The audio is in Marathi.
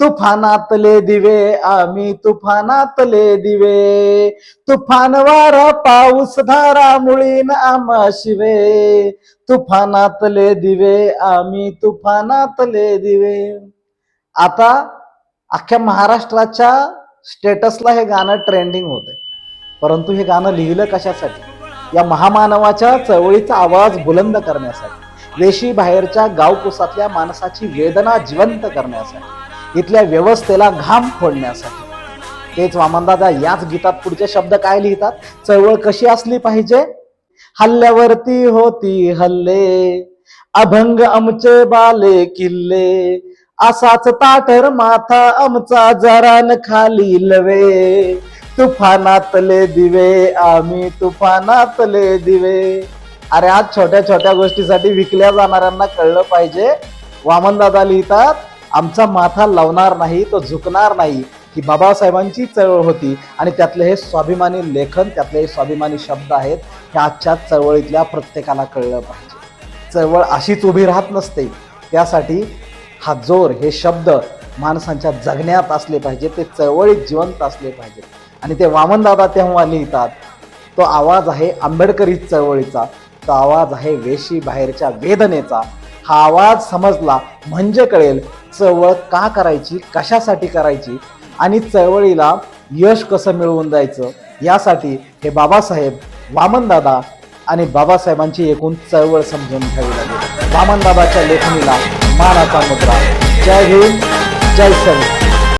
तुफानातले दिवे आम्ही तुफानातले दिवे. तुफान वारा पाऊस धारा मुळीन आम्हा शिवे. तुफानातले दिवे आम्ही तुफानातले दिवे. आता अख्ख्या महाराष्ट्राच्या स्टेटसला हे गाणं ट्रेंडिंग होत आहे परंतु हे गाणं लिहिलं कशासाठी? या महामानवाच्या चळवळीचा आवाज बुलंद करण्यासाठी. देशी बाहेरच्या गावकुसातल्या माणसाची वेदना जिवंत करण्यासाठी. इथल्या व्यवस्थेला घाम फोडण्यासाठी. तेच वामनदादा याच गीतात पुढचे शब्द काय लिहितात? चळवळ कशी असली पाहिजे? हल्ल्यावरती होती हल्ले अभंग आमचे बाले किल्ले असाच ताठर माथा आमचा जरान खाली लवे. तुफानातले दिवे आम्ही तुफानातले दिवे. अरे आज छोट्या छोट्या गोष्टीसाठी विकल्या जाणाऱ्यांना कळलं पाहिजे. वामनदादा लिहितात आमचा माथा लावणार नाही तो झुकणार नाही ही बाबासाहेबांची चळवळ होती. आणि त्यातले हे स्वाभिमानी लेखन त्यातले हे स्वाभिमानी शब्द आहेत हे आजच्या चळवळीतल्या प्रत्येकाला कळलं पाहिजे. चळवळ अशीच उभी राहत नसते. त्यासाठी हा जोर हे शब्द माणसांच्या जगण्यात असले पाहिजे ते चळवळीत जिवंत असले पाहिजे. आणि ते वामनदादा तेव्हा लिहितात तो आवाज आहे आंबेडकरी चळवळीचा तो आवाज आहे वेशी बाहेरच्या वेदनेचा. हा आवाज समजला म्हणजे कळेल चळवळ का करायची कशासाठी करायची आणि चळवळीला यश कसं मिळवून जायचं यासाठी हे बाबासाहेब वामनदादा आणि बाबासाहेबांची एकूण चळवळ समजून घ्यावी लागेल. वामनदादाच्या लेखणीला मानाचा मुद्रा. जय हिंद जय सर